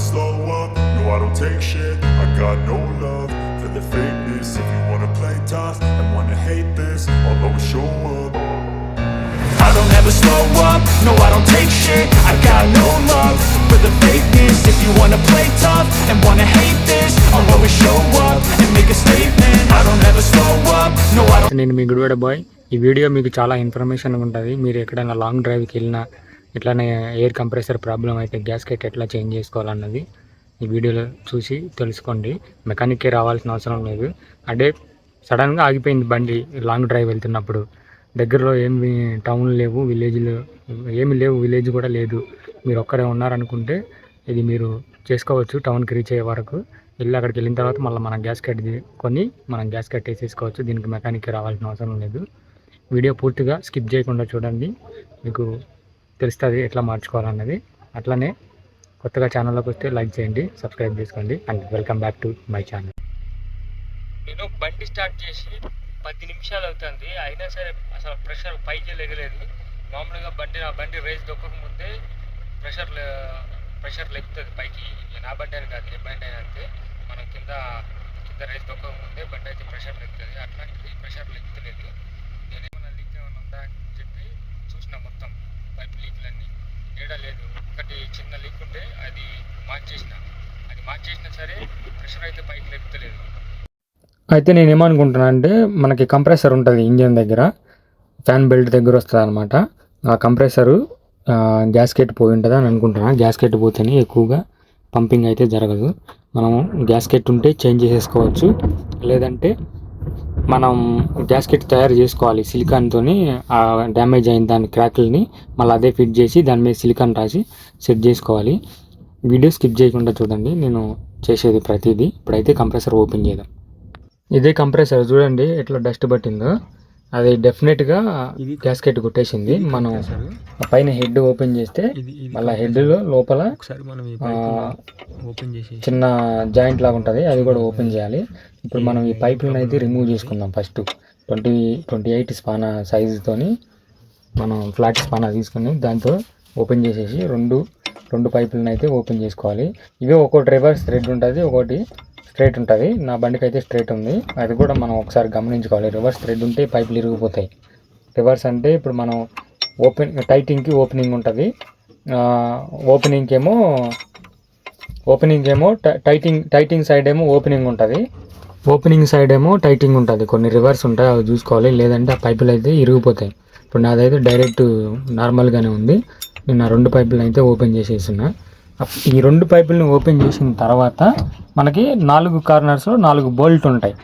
never slow up, no I don't take shit I got no love for the fakeness If you wanna play tough and wanna hate this I'll always show up I don't ever slow up, no I don't take shit I got no love for the fakeness If you wanna play tough and wanna hate this I'll always show up and make a statement I don't ever slow up, no I don't నేను మీ Gudivada boy ఈ video మీకు చాలా information ఉంటుంది మీరు ఎక్కడైనా long డ్రైవ్కి వెళ్ళినా ఇట్లానే ఎయిర్ కంప్రెసర్ ప్రాబ్లం అయితే గ్యాస్ కట్ ఎట్లా చేంజ్ చేసుకోవాలన్నది ఈ వీడియోలో చూసి తెలుసుకోండి. మెకానిక్కే రావాల్సిన అవసరం లేదు. అంటే సడన్గా ఆగిపోయింది బండి లాంగ్ డ్రైవ్ వెళ్తున్నప్పుడు. దగ్గరలో ఏమి టౌన్ లేవు విలేజ్లు ఏమి లేవు విలేజ్ కూడా లేదు. మీరు ఒక్కరే ఉన్నారనుకుంటే ఇది మీరు చేసుకోవచ్చు టౌన్కి రీచ్ అయ్యే వరకు. వెళ్ళి అక్కడికి వెళ్ళిన తర్వాత మళ్ళీ మనం గ్యాస్ కట్ కొని మనం గ్యాస్ కట్ వేసేసుకోవచ్చు. దీనికి మెకానిక్కి రావాల్సిన అవసరం లేదు. వీడియో పూర్తిగా స్కిప్ చేయకుండా చూడండి. మీకు తెలుస్తుంది ఎట్లా మార్చుకోవాలన్నది. అట్లనే కొత్తగా ఛానల్లోకి వస్తే లైక్ చేయండి సబ్స్క్రైబ్ చేసుకోండి and welcome back to my channel. నేను బండి స్టార్ట్ చేసి పది నిమిషాలు అవుతుంది. అయినా సరే అసలు ప్రెషర్ పైకి లెగలేదు. మామూలుగా బండి నా బండి రేస్ దొక్కక ముందే ప్రెషర్ ప్రెషర్ లెక్కుతుంది పైకి. నా బండి అని కాదు ఏ బండి అయినా అంతే. మనం కింద కింద రేస్ దొక్కక ముందే బండి అయితే ప్రెషర్ లెక్కుతుంది అట్లాంటిది ప్రెషర్ లెక్కుతలేదు నేనేమన్నా లీక్ ఏమైనా ఉందా అని చెప్పి చూసిన మొత్తం. లీకులన్నీ ఏడా లేదు. ఒకటి చిన్న లీక్ ఉంటే అది మార్చేసిన. అది మార్చేసినా సరే ప్రెషర్ అయితే పైకి లెక్కుతలేదు అయితే నేను ఏమనుకుంటున్నా అంటే మనకి కంప్రెసర్ ఉంటుంది ఇంజిన్ దగ్గర. ఫ్యాన్ బెల్ట్ దగ్గర వస్తుంది అనమాట ఆ కంప్రెసరు గ్యాస్కెట్ పోయి ఉంటుంది అని అనుకుంటున్నాను గ్యాస్కెట్ పోతేనే ఎక్కువగా పంపింగ్ అయితే జరగదు. మనం గ్యాస్కెట్ ఉంటే చేంజ్ చేసేసుకోవచ్చు. లేదంటే మనం గ్యాస్కెట్ తయారు చేసుకోవాలి సిలికాన్తో ఆ డ్యామేజ్ అయిన దాని క్రాక్ల్ని మళ్ళీ అదే ఫిట్ చేసి దాని మీద సిలికాన్ రాసి సెట్ చేసుకోవాలి. వీడియో స్కిప్ చేయకుండా చూడండి నేను చేసేది ప్రతిదీ. ఇప్పుడైతే కంప్రెసర్ ఓపెన్ చేద్దాం. ఇదే కంప్రెసర్ చూడండి ఎట్లా డస్ట్ పట్టిందో. అది డెఫినెట్గా గ్యాస్కెట్ కొట్టేసింది. మనం ఆ పైన హెడ్ ఓపెన్ చేస్తే మళ్ళీ హెడ్లో లోపల ఓపెన్ చేసి చిన్న జాయింట్ లాగా ఉంటుంది అది కూడా ఓపెన్ చేయాలి. ఇప్పుడు మనం ఈ పైపులను అయితే రిమూవ్ చేసుకుందాం ఫస్ట్ ట్వంటీ ట్వంటీ ఎయిట్ స్పానా సైజుతోని మనం ఫ్లాట్ స్పానా తీసుకుని దాంతో ఓపెన్ చేసేసి రెండు రెండు పైపులను అయితే ఓపెన్ చేసుకోవాలి. ఇవే ఒకటి రివర్స్ థ్రెడ్ ఉంటుంది ఒకటి స్ట్రైట్ ఉంటుంది. నా బండికి అయితే స్ట్రైట్ ఉంది. అది కూడా మనం ఒకసారి గమనించుకోవాలి. రివర్స్ థ్రెడ్ ఉంటే పైపులు ఇరిగిపోతాయి. రివర్స్ అంటే ఇప్పుడు మనం ఓపెన్ టైటింగ్కి ఓపెనింగ్ ఉంటుంది. ఓపెనింగ్కి ఏమో ఓపెనింగ్ ఏమో టై- టైటింగ్ టైటింగ్ సైడ్ ఏమో ఓపెనింగ్ ఉంటుంది. ఓపెనింగ్ సైడ్ ఏమో టైటింగ్ ఉంటుంది. కొన్ని రివర్స్ ఉంటాయి అవి చూసుకోవాలి. లేదంటే ఆ పైపులు అయితే ఇరిగిపోతాయి. ఇప్పుడు నాదైతే డైరెక్ట్ నార్మల్గానే ఉంది. నేను ఆ రెండు పైపులను అయితే ఓపెన్ చేసేస్తున్నా. ఈ రెండు పైపులను ఓపెన్ చేసిన తర్వాత మనకి నాలుగు కార్నర్స్లో నాలుగు బోల్ట్ ఉంటాయి.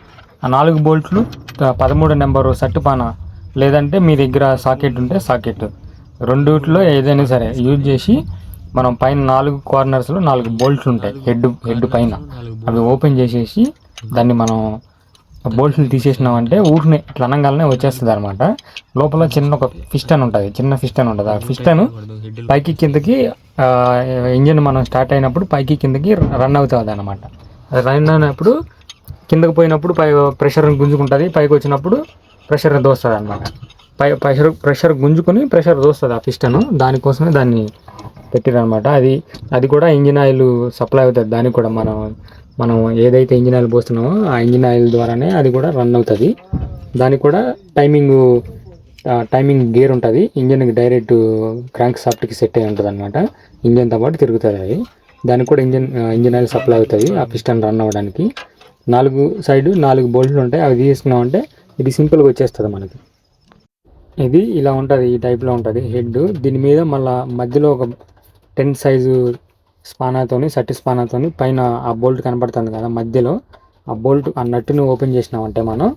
ఆ నాలుగు బోల్ట్లు పదమూడు నెంబరు సట్టుపాన లేదంటే మీ దగ్గర సాకెట్ ఉంటే సాకెట్. రెండిట్లో ఏదైనా సరే యూజ్ చేసి మనం పైన నాలుగు కార్నర్స్లో నాలుగు బోల్ట్లు ఉంటాయి. హెడ్ హెడ్ పైన. అవి ఓపెన్ చేసేసి దాన్ని మనం బోల్ట్లు తీసేసినామంటే ఊరిని ఇట్లా అనగానే వచ్చేస్తుంది అనమాట లోపల చిన్న ఒక ఫిస్టన్ ఉంటుంది చిన్న ఫిస్టన్ ఉంటుంది. ఆ ఫిస్టన్ పైకి కిందకి ఇంజిన్ మనం స్టార్ట్ అయినప్పుడు పైకి కిందకి రన్ అవుతుంది అనమాట రన్ అయినప్పుడు కిందకి పోయినప్పుడు పై ప్రెషర్ గుంజుకుంటుంది పైకి వచ్చినప్పుడు ప్రెషర్ దోస్తుంది అనమాట పై ప్రెషర్ ప్రెషర్ గుంజుకొని ప్రెషర్ దోస్తుంది ఆ పిస్టన్. దానికోసమే దాన్ని పెట్టిరనమాట అది అది కూడా ఇంజిన్ ఆయిల్ సప్లై అవుతుంది. దానికి కూడా మనం మనం ఏదైతే ఇంజిన్ ఆయిల్ పోస్తున్నామో ఆ ఇంజిన్ ఆయిల్ ద్వారానే అది కూడా రన్ అవుతుంది. దానికి కూడా టైమింగ్ టైమింగ్ గేర్ ఉంటుంది. ఇంజిన్కి డైరెక్ట్ క్రాంక్ సాఫ్ట్కి సెట్ అయి ఉంటుంది అనమాట ఇంజిన్తో పాటు తిరుగుతుంది అది. దానికి కూడా ఇంజిన్ ఇంజిన్ ఆయిల్ సప్లై అవుతుంది ఆ పిస్టన్ రన్ అవ్వడానికి. నాలుగు సైడ్ నాలుగు బోల్ట్లు ఉంటాయి. అవి తీసుకున్నామంటే ఇది సింపుల్గా వచ్చేస్తుంది మనకి. ఇది ఇలా ఉంటుంది ఈ టైప్లో ఉంటుంది హెడ్ దీని మీద మళ్ళా మధ్యలో ఒక టెన్ సైజు స్పానాతోని సట్టి స్పానాతోని పైన ఆ బోల్ట్ కనపడుతుంది కదా మధ్యలో. ఆ బోల్ట్ ఆ నట్టుని ఓపెన్ చేసినామంటే మనం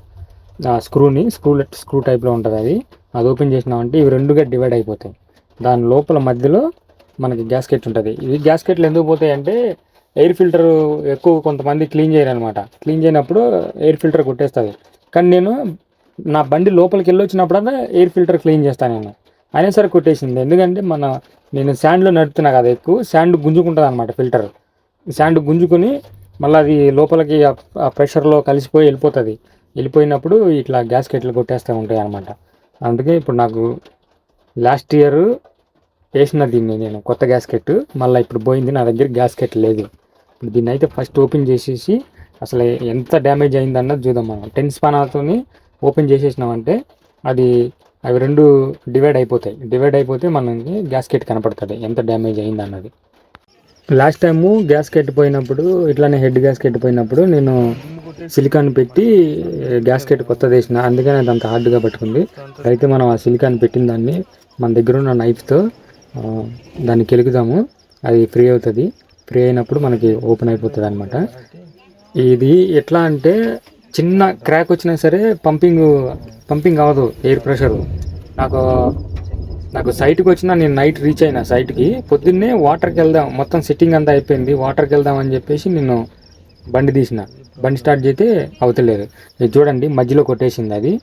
ఆ స్క్రూని స్క్రూ స్క్రూ టైప్లో ఉంటుంది అది. అది ఓపెన్ చేసినామంటే ఇవి రెండుగా డివైడ్ అయిపోతాయి. దాని లోపల మధ్యలో మనకి గ్యాస్కెట్ ఉంటుంది. ఇవి గ్యాస్కెట్లు ఎందుకు పోతాయి అంటే ఎయిర్ ఫిల్టర్ ఎక్కువ కొంతమంది క్లీన్ చేయరు అనమాట క్లీన్ చేయనప్పుడు ఎయిర్ ఫిల్టర్ కొట్టేస్తుంది. కానీ నేను నా బండి లోపలికి వెళ్ళి వచ్చినప్పుడల్లా ఎయిర్ ఫిల్టర్ క్లీన్ చేస్తాను నేను. అయినా సరే కొట్టేసింది. ఎందుకంటే మన నేను శాండ్లో నడుపుతున్నా కదా ఎక్కువ శాండ్ గుంజుకుంటుంది అనమాట ఫిల్టర్. శాండ్ గుంజుకొని మళ్ళీ అది లోపలికి ఆ- ప్రెషర్లో కలిసిపోయి వెళ్ళిపోతుంది. వెళ్ళిపోయినప్పుడు ఇట్లా గ్యాస్కెట్లు కొట్టేస్తూ ఉంటాయి అనమాట అందుకే ఇప్పుడు నాకు లాస్ట్ ఇయర్ వేసిన దీన్ని నేను కొత్త గ్యాస్కెట్ మళ్ళీ ఇప్పుడు పోయింది నా దగ్గర గ్యాస్కెట్ లేదు. ఇప్పుడు దీన్ని అయితే ఫస్ట్ ఓపెన్ చేసేసి అసలు ఎంత డ్యామేజ్ అయిందన్నది చూద్దాం మనం. టెన్ స్పానాలతోని ఓపెన్ చేసేసినామంటే అది అవి రెండు డివైడ్ అయిపోతాయి. డివైడ్ అయిపోతే మనకి గ్యాస్కెట్ కనపడుతుంది. ఎంత డ్యామేజ్ అయింది అన్నది. లాస్ట్ టైము గ్యాస్కెట్ పోయినప్పుడు ఇట్లానే హెడ్ గ్యాస్కెట్ పోయినప్పుడు నేను సిలికాన్ పెట్టి గ్యాస్కెట్ కొత్తది వేసిన. అందుకని అది అంత హార్డ్గా పట్టుకుంది. అయితే మనం ఆ సిలికాన్ పెట్టిన దాన్ని మన దగ్గర ఉన్న నైఫ్తో దాన్ని కెలుగుదాము అది ఫ్రీ అవుతుంది. ఫ్రీ అయినప్పుడు మనకి ఓపెన్ అయిపోతుంది అనమాట ఇది ఎట్లా అంటే చిన్న క్రాక్ వచ్చినా సరే పంపింగ్ పంపింగ్ అవ్వదు ఎయిర్ ప్రెషర్ నాకు నాకు సైట్కి వచ్చినా నేను నైట్ రీచ్ అయినా సైట్కి పొద్దున్నే వాటర్కి వెళ్దాం మొత్తం సిట్టింగ్ అంతా అయిపోయింది వాటర్కి వెళ్దాం అని చెప్పేసి నేను బండి తీసిన. బండి స్టార్ట్ చేస్తే అవతలేదు ఇది చూడండి మధ్యలో కొట్టేసింది అది.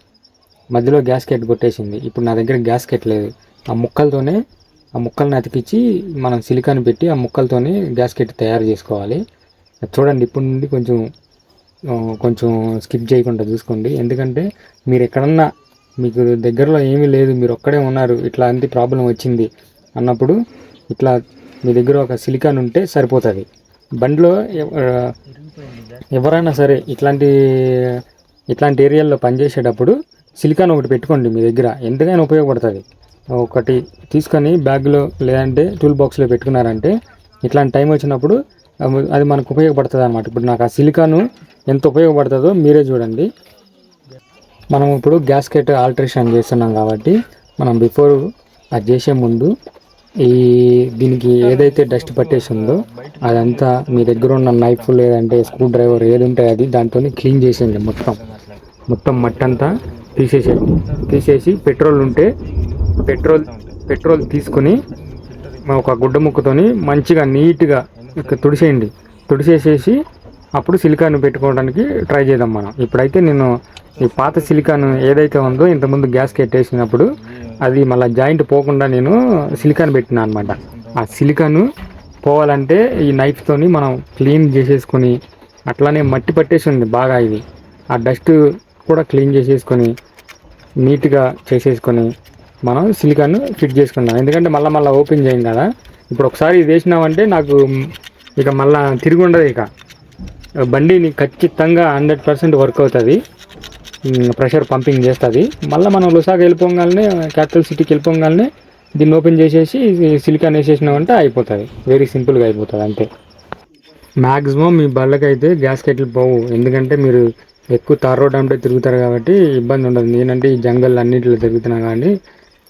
మధ్యలో గ్యాస్కెట్ కొట్టేసింది. ఇప్పుడు నా దగ్గర గ్యాస్కెట్ లేదు. ఆ ముక్కలతోనే ఆ ముక్కల్ని అతికిచ్చి మనం సిలికాన్ పెట్టి ఆ ముక్కలతోనే గ్యాస్కెట్ తయారు చేసుకోవాలి. అది చూడండి ఇప్పుడు నుండి కొంచెం కొంచెం స్కిప్ చేయకుండా చూసుకోండి. ఎందుకంటే మీరు ఎక్కడన్నా మీకు దగ్గరలో ఏమీ లేదు మీరు ఒక్కడే ఉన్నారు ఇట్లా ఇట్లాంటి ప్రాబ్లం వచ్చింది అన్నప్పుడు ఇట్లా మీ దగ్గర ఒక సిలికాన్ ఉంటే సరిపోతుంది. బండిలో ఎవరైనా సరే ఇట్లాంటి ఇట్లాంటి ఏరియాల్లో పనిచేసేటప్పుడు సిలికాన్ ఒకటి పెట్టుకోండి మీ దగ్గర. ఎంతగానో ఉపయోగపడుతుంది. ఒకటి తీసుకొని బ్యాగ్లో లేదంటే టూల్ బాక్స్లో పెట్టుకున్నారంటే ఇట్లాంటి టైం వచ్చినప్పుడు అది మనకు ఉపయోగపడుతుంది అనమాట ఇప్పుడు నాకు ఆ సిలికాను ఎంత ఉపయోగపడుతుందో మీరే చూడండి. మనం ఇప్పుడు గ్యాస్కెట్ ఆల్ట్రేషన్ చేస్తున్నాం కాబట్టి మనం బిఫోర్ అది చేసే ముందు ఈ దీనికి ఏదైతే డస్ట్ పట్టేసి ఉందో అదంతా మీ దగ్గర ఉన్న నైఫ్ లేదంటే స్క్రూ డ్రైవర్ ఏది ఉంటే అది దాంతో క్లీన్ చేసేయండి మొత్తం. మొత్తం మట్టంతా తీసేసేయండి. తీసేసి పెట్రోల్ ఉంటే పెట్రోల్ పెట్రోల్ తీసుకుని ఒక గుడ్డ ముక్కతోని మంచిగా నీట్గా తుడిసేయండి. తుడిసేసేసి అప్పుడు సిలికాన్ పెట్టుకోవడానికి ట్రై చేద్దాం మనం. ఇప్పుడైతే నేను ఈ పాత సిలికాన్ ఏదైతే ఉందో ఇంతకుముందు గ్యాస్ వేసినప్పుడు అది మళ్ళీ జాయింట్ పోకుండా నేను సిలికాన్ పెట్టినా అనమాట ఆ సిలికాను పోవాలంటే ఈ నైఫ్తోని మనం క్లీన్ చేసేసుకొని అట్లానే మట్టి పట్టేసి ఉంది బాగా ఇది. ఆ డస్ట్ కూడా క్లీన్ చేసేసుకొని నీట్గా చేసేసుకొని మనం సిలికాన్ ఫిట్ చేసుకుందాం. ఎందుకంటే మళ్ళీ మళ్ళీ ఓపెన్ చేయం కదా. ఇప్పుడు ఒకసారి ఇది వేసినామంటే నాకు ఇక మళ్ళా తిరిగి ఉండదు ఇక. బండి ఖచ్చితంగా హండ్రెడ్ పర్సెంట్ వర్క్ అవుతుంది. ప్రెషర్ పంపింగ్ చేస్తుంది. మళ్ళీ మనం లుసాగా వెళ్ళిపోగానే క్యాపిటల్ సిటీకి వెళ్ళిపోగానే దీన్ని ఓపెన్ చేసేసి సిలికాన్ వేసేసినామంటే అయిపోతుంది. వెరీ సింపుల్గా అయిపోతుంది అంతే. మ్యాక్సిమం మీ బళ్ళకైతే గ్యాస్ కెట్లు పోవు. ఎందుకంటే మీరు ఎక్కువ తార్ రోడ్ అంటే తిరుగుతారు కాబట్టి ఇబ్బంది ఉండదు. నేనంటే ఈ జంగల్ అన్నింటిలో తిరుగుతున్నా కానీ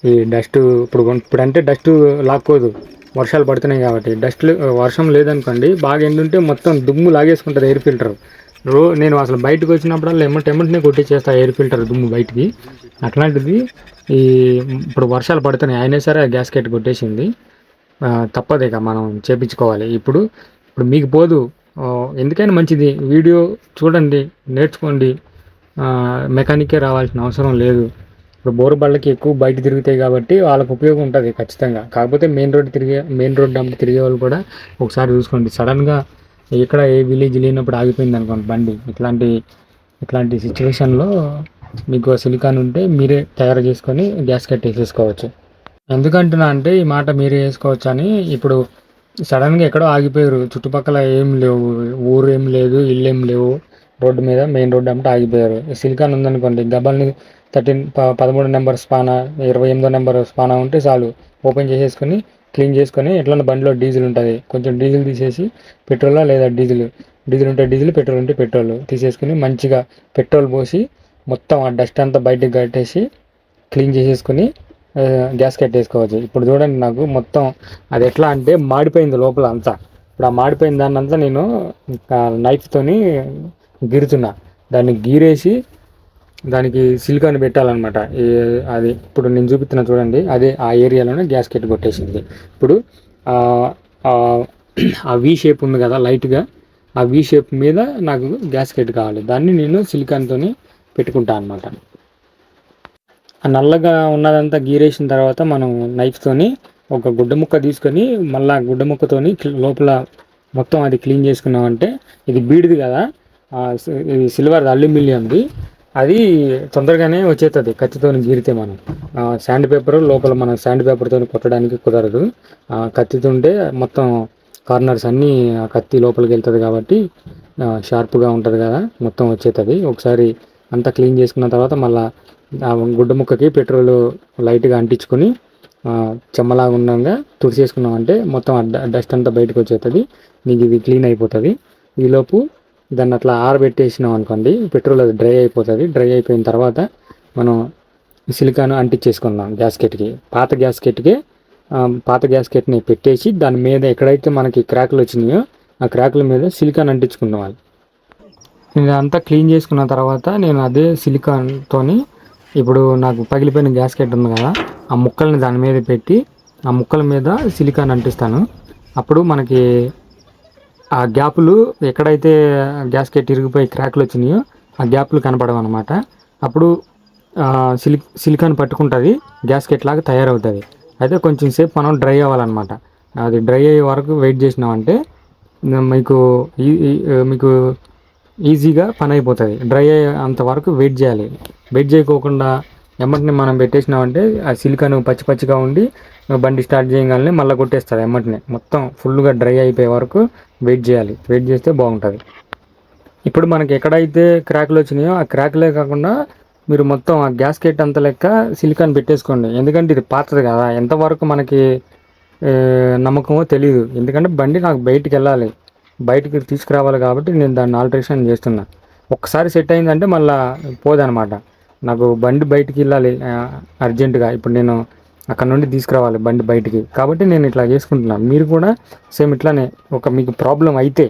ఈ డస్ట్ ఇప్పుడు ఇప్పుడంటే డస్ట్ లాక్కోదు. వర్షాలు పడుతున్నాయి కాబట్టి. డస్ట్ వర్షం లేదనుకోండి బాగా ఎండుంటే మొత్తం దుమ్ము లాగేసుకుంటుంది ఎయిర్ ఫిల్టర్ రో నేను అసలు బయటకు వచ్చినప్పుడల్లా ఎమ్మటి ఎమ్మటినే కొట్టించేస్తా ఎయిర్ ఫిల్టర్ దుమ్ము బయటికి. అట్లాంటిది ఈ ఇప్పుడు వర్షాలు పడుతున్నాయి అయినా సరే ఆ గ్యాస్ కొట్టేసింది. తప్పదేక మనం చేపించుకోవాలి. ఇప్పుడు ఇప్పుడు మీకు పోదు. ఎందుకైనా మంచిది. వీడియో చూడండి నేర్చుకోండి. మెకానికే రావాల్సిన అవసరం లేదు. ఇప్పుడు బోరు బళ్ళకి ఎక్కువ బయట తిరుగుతాయి కాబట్టి వాళ్ళకి ఉపయోగం ఉంటుంది ఖచ్చితంగా. కాకపోతే మెయిన్ రోడ్ తిరిగే మెయిన్ రోడ్ అంటే తిరిగే వాళ్ళు కూడా ఒకసారి చూసుకోండి. సడన్గా ఎక్కడ ఏ విలేజ్ లేనప్పుడు ఆగిపోయింది అనుకోండి బండి. ఇట్లాంటి ఇట్లాంటి సిచ్యువేషన్లో మీకు సిలికాన్ ఉంటే మీరే తయారు చేసుకొని గ్యాస్ కట్ వేసేసుకోవచ్చు ఎందుకంటున్నా అంటే ఈ మాట మీరే వేసుకోవచ్చు అని ఇప్పుడు సడన్గా ఎక్కడో ఆగిపోయారు. చుట్టుపక్కల ఏం లేవు ఊరు ఏం లేదు ఇల్లు ఏం లేవు. రోడ్డు మీద మెయిన్ రోడ్డు అంటే ఆగిపోయారు. సిలికాన్ ఉందనుకోండి గబ్బల్ని థర్టీన్ పదమూడు నెంబర్ స్పానా ఇరవై ఎనిమిదో నెంబర్ స్పానా ఉంటే చాలు. ఓపెన్ చేసేసుకొని క్లీన్ చేసుకొని ఎట్లా బండిలో డీజిల్ ఉంటుంది. కొంచెం డీజిల్ తీసేసి పెట్రోలా లేదా డీజిల్? డీజిల్ ఉంటే డీజిల్ పెట్రోల్ ఉంటే పెట్రోల్. తీసేసుకుని మంచిగా పెట్రోల్ పోసి మొత్తం ఆ డస్ట్ అంతా బయటకు కట్టేసి క్లీన్ చేసేసుకొని గ్యాస్ కట్టేసుకోవచ్చు. ఇప్పుడు చూడండి నాకు మొత్తం అది ఎట్లా అంటే మాడిపోయింది లోపల అంతా. ఇప్పుడు ఆ మాడిపోయిన దాన్ని అంతా నేను నైఫ్తోని గీరుతున్నా. దాన్ని గీరేసి దానికి సిలికాన్ పెట్టాలన్నమాట. అది ఇప్పుడు నేను చూపిస్తున్నా చూడండి అదే ఆ ఏరియాలోనే గ్యాస్కెట్ కొట్టేసింది. ఇప్పుడు ఆ- వి షేప్ ఉంది కదా లైట్గా ఆ వి షేప్ మీద నాకు గ్యాస్కెట్ కావాలి. దాన్ని నేను సిలికాన్తో పెట్టుకుంటా అనమాట ఆ నల్లగా ఉన్నదంతా గీరేసిన తర్వాత మనం నైఫ్తోని ఒక గుడ్డ ముక్క తీసుకొని మళ్ళీ ఆ గుడ్డ ముక్కతోని లోపల మొత్తం అది క్లీన్ చేసుకున్నామంటే ఇది బీడిది కదా. ఇది సిల్వర్ అల్యూమినియంది. అది తొందరగానే వచ్చేస్తుంది కత్తితో గీరితే మనం. శాండ్ పేపర్ లోపల మనం శాండ్ పేపర్తో కొట్టడానికి కుదరదు. ఆ, కత్తితో ఉంటే మొత్తం కార్నర్స్ అన్నీ కత్తి లోపలికి వెళ్తుంది కాబట్టి షార్ప్గా ఉంటుంది కదా మొత్తం వచ్చేస్తుంది ఒకసారి అంతా క్లీన్ చేసుకున్న తర్వాత మళ్ళీ గుడ్డ ముక్కకి పెట్రోల్ లైట్గా అంటించుకొని చెమ్మలాగా ఉండగా తుడిచేసుకున్నామంటే మొత్తం డస్ట్ అంతా బయటకు వచ్చేస్తుంది నీకు ఇది క్లీన్ అయిపోతుంది. ఈలోపు దాన్ని అట్లా ఆరబెట్టేసినాం అనుకోండి పెట్రోల్ అది డ్రై అయిపోతుంది. డ్రై అయిపోయిన తర్వాత మనం సిలికాన్ అంటించేసుకుందాం గ్యాస్కెట్కి. పాత గ్యాస్కెట్కి పాత గ్యాస్కెట్ని పెట్టేసి దాని మీద ఎక్కడైతే మనకి క్రాకులు వచ్చినాయో ఆ క్రాకుల మీద సిలికాన్ అంటించుకుందాం ఇదంతా క్లీన్ చేసుకున్న తర్వాత నేను అదే సిలికాన్తోని ఇప్పుడు నాకు పగిలిపోయిన గ్యాస్కెట్ ఉంది కదా ఆ ముక్కల్ని దాని మీద పెట్టి ఆ ముక్కల మీద సిలికాన్ అంటిస్తాను. అప్పుడు మనకి ఆ గ్యాపులు ఎక్కడైతే గ్యాస్కెట్ ఇరిగిపోయి క్రాక్లు వచ్చినాయో ఆ గ్యాప్లు కనపడవు అనమాట అప్పుడు సిలి సిలికాన్ పట్టుకుంటుంది గ్యాస్కెట్ లాగా తయారవుతుంది. అయితే కొంచెం సేపు మనం డ్రై అవ్వాలన్నమాట. అది డ్రై అయ్యే వరకు వెయిట్ చేసినామంటే మీకు ఈ- మీకు ఈజీగా పని అయిపోతుంది. డ్రై అయ్యే వరకు వెయిట్ చేయాలి. వెయిట్ చేయకోకుండా ఎమ్మటిని మనం పెట్టేసినామంటే ఆ సిలికన్ పచ్చి పచ్చిగా ఉండి బండి స్టార్ట్ చేయగానే మళ్ళీ కొట్టేస్తుంది ఎమ్మటిని. మొత్తం ఫుల్గా డ్రై అయిపోయే వరకు వెయిట్ చేయాలి. వెయిట్ చేస్తే బాగుంటుంది. ఇప్పుడు మనకి ఎక్కడైతే క్రాక్లు వచ్చినాయో ఆ క్రాక్లే కాకుండా మీరు మొత్తం ఆ గ్యాస్కెట్ అంత లెక్క సిలికాన్ పెట్టేసుకోండి. ఎందుకంటే ఇది పాతది కదా ఎంతవరకు మనకి నమ్మకమో తెలియదు ఎందుకంటే బండి నాకు బయటికి వెళ్ళాలి. బయటికి తీసుకురావాలి కాబట్టి నేను దాన్ని ఆల్టరేషన్ చేస్తున్నా. ఒక్కసారి సెట్ అయిందంటే మళ్ళీ పోదనమాట నాకు బండి బయటికి వెళ్ళాలి అర్జెంటుగా. ఇప్పుడు నేను అక్కడ నుండి తీసుకురావాలి బండి బయటికి. కాబట్టి నేను ఇట్లా చేసుకుంటున్నాను మీరు కూడా సేమ్ ఇట్లానే ఒక మీకు ప్రాబ్లం అయితే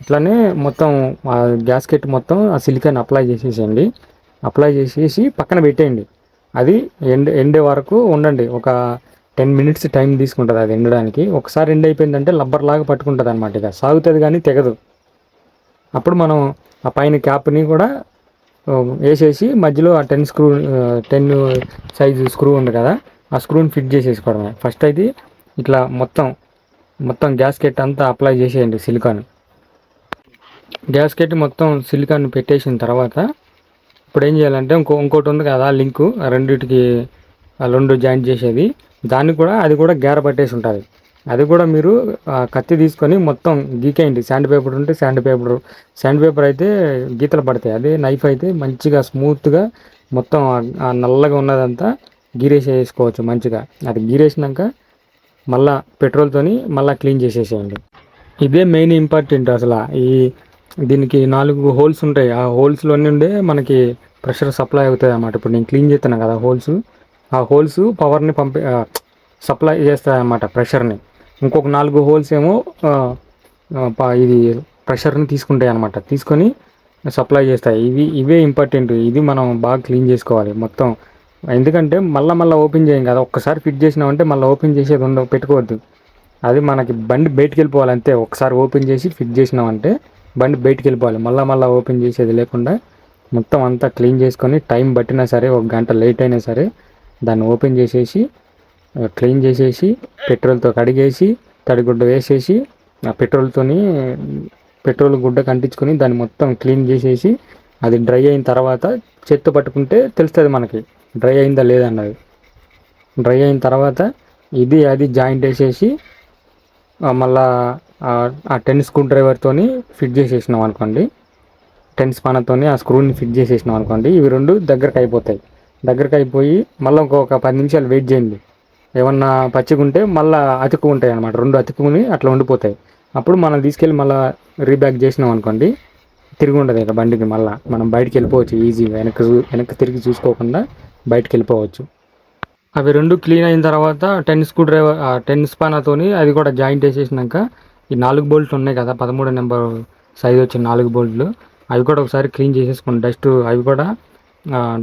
ఇట్లానే మొత్తం ఆ గ్యాస్కెట్ మొత్తం ఆ సిలికాన్ అప్లై చేసేసేయండి. అప్లై చేసేసి పక్కన పెట్టేయండి. అది ఎండ్ ఎండే వరకు ఉండండి. ఒక టెన్ మినిట్స్ టైం తీసుకుంటుంది అది ఎండడానికి. ఒకసారి ఎండ్ అయిపోయిందంటే లబ్బర్ లాగా పట్టుకుంటుంది అనమాట ఇక. సాగుతుంది కానీ తెగదు. అప్పుడు మనం ఆ పైన క్యాప్ని కూడా వేసేసి మధ్యలో ఆ ten screw ten size screw ఉంది కదా ఆ స్క్రూని ఫిట్ చేసేసుకోవడమే. ఫస్ట్ అయితే ఇట్లా మొత్తం మొత్తం గ్యాస్కెట్ అంతా అప్లై చేసేయండి సిలికాన్. గ్యాస్కెట్ మొత్తం సిలికాన్ పెట్టేసిన తర్వాత ఇప్పుడు ఏం చేయాలంటే ఇంకో ఇంకోటి ఉంది కదా లింకు రెండింటికి రెండిటికి ఆ రెండు జాయింట్ చేసేది. దాన్ని కూడా అది కూడా గేర పట్టేసి ఉంటుంది. అది కూడా మీరు కత్తి తీసుకొని మొత్తం గీకేయండి శాండ్ పేపర్ ఉంటే శాండ్ పేపర్. శాండ్ పేపర్ అయితే గీతలు పడతాయి. అదే నైఫ్ అయితే మంచిగా స్మూత్గా మొత్తం ఆ- నల్లగా ఉన్నదంతా గీరేసేసుకోవచ్చు మంచిగా. అది గీరేసినాక మళ్ళా పెట్రోల్తోని మళ్ళీ క్లీన్ చేసేసేయండి. ఇదే మెయిన్ ఇంపార్టెంట్ అసలు. ఈ దీనికి నాలుగు హోల్స్ ఉంటాయి. ఆ హోల్స్లో ఉండే మనకి ప్రెషర్ సప్లై అవుతుంది అన్నమాట. ఇప్పుడు నేను క్లీన్ చేస్తున్నాను కదా హోల్స్ ఆ హోల్స్ పవర్ని పంపి సప్లై చేస్తాయి అన్నమాట ప్రెషర్ని ఇంకొక నాలుగు హోల్స్ ఏమో ఇది ప్రెషర్ని తీసుకుంటాయి అన్నమాట. తీసుకొని సప్లై చేస్తాయి. ఇవి ఇవే ఇంపార్టెంట్. ఇది మనం బాగా క్లీన్ చేసుకోవాలి మొత్తం. ఎందుకంటే మళ్ళీ మళ్ళీ ఓపెన్ చేయం కదా. ఒక్కసారి ఫిట్ చేసినామంటే మళ్ళీ ఓపెన్ చేసేది ఉండవు పెట్టుకోవద్దు. అది మనకి బండి బయటికి వెళ్ళిపోవాలి అంతే. ఒకసారి ఓపెన్ చేసి ఫిట్ చేసినామంటే బండి బయటికి వెళ్ళిపోవాలి. మళ్ళీ మళ్ళీ ఓపెన్ చేసేది లేకుండా మొత్తం అంతా క్లీన్ చేసుకొని టైం పట్టినా సరే ఒక గంట లేట్ అయినా సరే దాన్ని ఓపెన్ చేసేసి క్లీన్ చేసేసి పెట్రోల్తో కడిగేసి తడిగుడ్డ వేసేసి ఆ పెట్రోల్తోని పెట్రోల్ గుడ్డ కంటించుకొని దాన్ని మొత్తం క్లీన్ చేసేసి అది డ్రై అయిన తర్వాత చేత్తో పట్టుకుంటే తెలుస్తుంది మనకి. డ్రై అయిందా లేదా అన్నది. డ్రై అయిన తర్వాత ఇది అది జాయింట్ వేసేసి మళ్ళా ఆ- టెన్ స్క్రూ డ్రైవర్తోని ఫిట్ చేసేసినాం అనుకోండి. టెన్ స్పానతోని ఆ స్క్రూని ఫిట్ చేసేసినాం అనుకోండి. ఇవి రెండు దగ్గరకు అయిపోతాయి. దగ్గరకు అయిపోయి మళ్ళీ ఇంకొక పది నిమిషాలు వెయిట్ చేయండి. ఏమన్నా పచ్చిగుంటే మళ్ళీ అతుక్కు ఉంటాయి అనమాట రెండు అతుక్కుని అట్లా ఉండిపోతాయి. అప్పుడు మనం తీసుకెళ్ళి మళ్ళీ రీబ్యాక్ చేసినాం అనుకోండి తిరిగి ఉండదు ఇక బండికి మళ్ళీ. మనం బయటికి వెళ్ళిపోవచ్చు ఈజీగా వెనక్కి వెనక్కి తిరిగి చూసుకోకుండా బయటికి వెళ్ళిపోవచ్చు అవి రెండు క్లీన్ అయిన తర్వాత టెన్ స్క్రూ డ్రైవర్ టెన్ స్పానాతోని అది కూడా జాయింట్ వేసేసినాక ఈ నాలుగు బోల్ట్లు ఉన్నాయి కదా పదమూడు నెంబర్ సైజ్ వచ్చిన నాలుగు బోల్ట్లు అవి కూడా ఒకసారి క్లీన్ చేసేసుకుని డస్ట్ అవి కూడా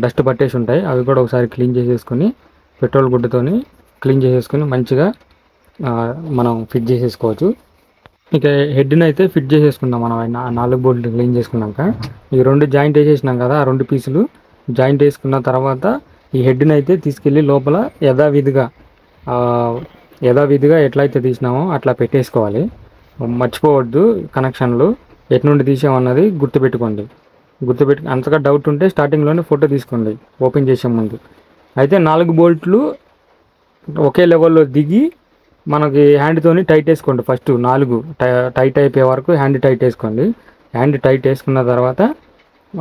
డస్ట్ పట్టేసి ఉంటాయి. అవి కూడా ఒకసారి క్లీన్ చేసేసుకొని పెట్రోల్ గుడ్డతోని క్లీన్ చేసేసుకొని మంచిగా మనం ఫిట్ చేసేసుకోవచ్చు. ఇక హెడ్ని అయితే ఫిట్ చేసేసుకుందాం మనం ఆ నాలుగు బోల్ట్ క్లీన్ చేసుకున్నాక. ఈ రెండు జాయింట్ వేసేసినాం కదా ఆ రెండు పీసులు. జాయింట్ వేసుకున్న తర్వాత ఈ హెడ్ని అయితే తీసుకెళ్ళి లోపల యథావిధిగా ఆ, యథావిధిగా ఎట్లయితే తీసినామో అట్లా పెట్టేసుకోవాలి. మర్చిపోవద్దు కనెక్షన్లు. ఎటు నుండి తీసామన్నది గుర్తుపెట్టుకోండి. గుర్తుపెట్టు అంతగా డౌట్ ఉంటే స్టార్టింగ్లోనే ఫోటో తీసుకోండి. ఓపెన్ చేసే ముందు. అయితే నాలుగు బోల్ట్లు ఒకే లెవెల్లో దిగి మనకి హ్యాండ్తోని టైట్ వేసుకోండి ఫస్ట్ నాలుగు టై- టైట్ అయిపోయే వరకు హ్యాండ్ టైట్ వేసుకోండి. హ్యాండ్ టైట్ వేసుకున్న తర్వాత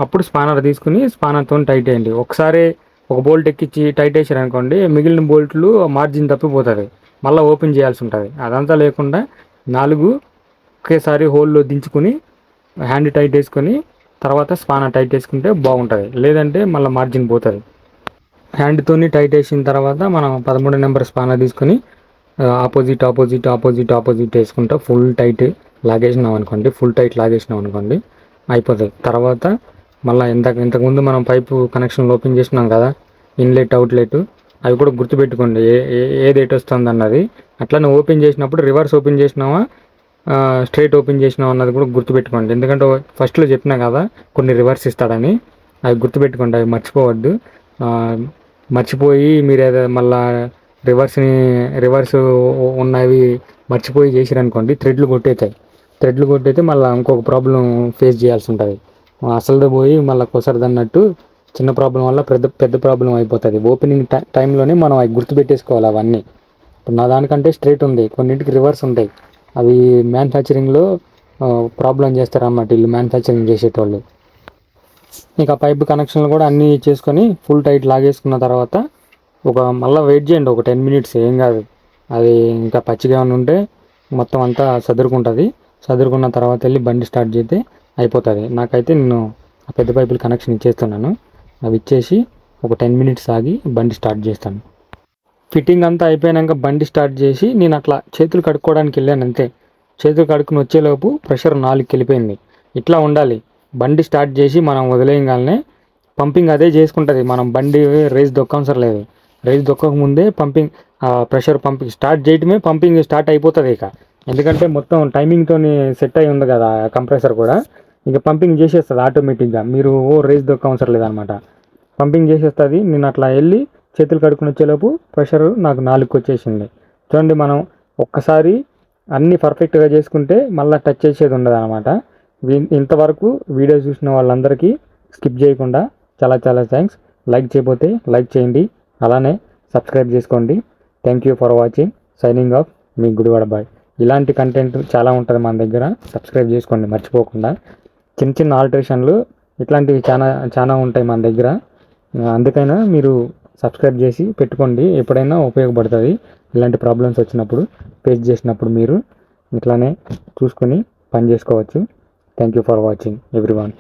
అప్పుడు స్పానర్ తీసుకుని స్పానర్తో టైట్ వేయండి. ఒకసారి ఒక బోల్ట్ ఎక్కించి టైట్ వేసారు అనుకోండి మిగిలిన బోల్ట్లు మార్జిన్ తప్పిపోతుంది. మళ్ళీ ఓపెన్ చేయాల్సి ఉంటుంది. అదంతా లేకుండా నాలుగు ఒకేసారి హోల్లో దించుకుని హ్యాండ్ టైట్ వేసుకొని తర్వాత స్పానర్ టైట్ వేసుకుంటే బాగుంటుంది. లేదంటే మళ్ళీ మార్జిన్ పోతుంది. హ్యాండ్తోని టైట్ వేసిన తర్వాత మనం పదమూడు నెంబర్ స్పానర్ తీసుకొని ఆపోజిట్ ఆపోజిట్ ఆపోజిట్ ఆపోజిట్ వేసుకుంటా ఫుల్ టైట్ లాగేసినాం అనుకోండి ఫుల్ టైట్ లాగేసినాం అనుకోండి అయిపోతుంది. తర్వాత మళ్ళీ ఇంతకు ఇంతకుముందు మనం పైపు కనెక్షన్ ఓపెన్ చేసినాం కదా ఇన్లెట్ అవుట్లెట్ అవి కూడా గుర్తుపెట్టుకోండి ఏ ఏది ఎటు వస్తుంది అన్నది. అట్లనే ఓపెన్ చేసినప్పుడు రివర్స్ ఓపెన్ చేసినావా స్ట్రైట్ ఓపెన్ చేసినావా అన్నది కూడా గుర్తుపెట్టుకోండి. ఎందుకంటే ఫస్ట్లో చెప్పినా కదా కొన్ని రివర్స్ ఇస్తాడని అవి గుర్తుపెట్టుకోండి అవి మర్చిపోవద్దు. మర్చిపోయి మీరు ఏదో మళ్ళా రివర్స్ని రివర్స్ ఉన్నవి మర్చిపోయి చేసిరనుకోండి థ్రెడ్లు కొట్టేతాయి. థ్రెడ్లు కొట్టయితే మళ్ళీ ఇంకొక ప్రాబ్లం ఫేస్ చేయాల్సి ఉంటుంది అసలు పోయి మళ్ళీ కుసరదన్నట్టు చిన్న ప్రాబ్లం వల్ల పెద్ద పెద్ద ప్రాబ్లం అయిపోతుంది. ఓపెనింగ్ టై టైంలోనే మనం అవి గుర్తుపెట్టేసుకోవాలి అవన్నీ. ఇప్పుడు నా దానికంటే స్ట్రైట్ ఉంది. కొన్నింటికి రివర్స్ ఉంటాయి. అవి మ్యానుఫ్యాక్చరింగ్లో ప్రాబ్లం చేస్తారన్నమాట వీళ్ళు మ్యానుఫ్యాక్చరింగ్ చేసేటోళ్ళు. ఇంకా పైప్ కనెక్షన్లు కూడా అన్నీ చేసుకొని ఫుల్ టైట్ లాగేసుకున్న తర్వాత ఒక మళ్ళీ వెయిట్ చేయండి ఒక టెన్ మినిట్స్ ఏం కాదు. అది ఇంకా పచ్చిగా ఏమైనా ఉంటే మొత్తం అంతా సదురుకుంటుంది. సదురుకున్న తర్వాత వెళ్ళి బండి స్టార్ట్ చేస్తే అయిపోతుంది. నాకైతే నేను ఆ పెద్ద పైపులు కనెక్షన్ ఇచ్చేస్తున్నాను. అవి ఇచ్చేసి ఒక టెన్ మినిట్స్ ఆగి బండి స్టార్ట్ చేస్తాను. ఫిట్టింగ్ అంతా అయిపోయాక బండి స్టార్ట్ చేసి నేను అట్లా చేతులు కడుక్కోవడానికి వెళ్ళాను అంతే. చేతులు కడుక్కుని వచ్చేలోపు ప్రెషర్ నాలుగుకి వెళ్ళిపోయింది. ఇట్లా ఉండాలి. బండి స్టార్ట్ చేసి మనం వదిలేయగానే పంపింగ్ అదే చేసుకుంటుంది. మనం బండి రేస్ దొక్కవసరం లేదు. రేస్ దొక్కక ముందే పంపింగ్ ప్రెషర్ పంపింగ్ స్టార్ట్ చేయటమే పంపింగ్ స్టార్ట్ అయిపోతుంది ఇక. ఎందుకంటే మొత్తం టైమింగ్తో సెట్ అయి ఉంది కదా కంప్రెసర్ కూడా. ఇక పంపింగ్ చేసేస్తుంది ఆటోమేటిక్గా మీరు ఓ రేస్ దొక్కవసరం లేదనమాట. పంపింగ్ చేసేస్తుంది. నేను అట్లా వెళ్ళి చేతులు కడుక్కుని వచ్చేలోపు ప్రెషర్ నాకు నాలుగు వచ్చేసింది. చూడండి మనం ఒక్కసారి అన్నీ పర్ఫెక్ట్గా చేసుకుంటే మళ్ళీ టచ్ చేసేది ఉండదు అనమాట ఇంతవరకు వీడియో చూసిన వాళ్ళందరికీ స్కిప్ చేయకుండా చాలా చాలా థ్యాంక్స్. లైక్ చేయకపోతే లైక్ చేయండి. అలానే సబ్స్క్రైబ్ చేసుకోండి. Thank you for watching signing off me Gudivada boy. ఇలాంటి కంటెంట్ చాలా ఉంటుంది మన దగ్గర. సబ్స్క్రైబ్ చేసుకోండి. మర్చిపోకుండా. చిన్న చిన్న ఆల్టరేషన్లు ఇట్లాంటివి చాలా చాలా ఉంటాయి మన దగ్గర. అందుకైనా మీరు సబ్స్క్రైబ్ చేసి పెట్టుకోండి. ఎప్పుడైనా ఉపయోగపడుతుంది. ఇలాంటి ప్రాబ్లమ్స్ వచ్చినప్పుడు ఫేస్ చేసినప్పుడు మీరు ఇట్లానే చూసుకొని పని చేసుకోవచ్చు. Thank you for watching everyone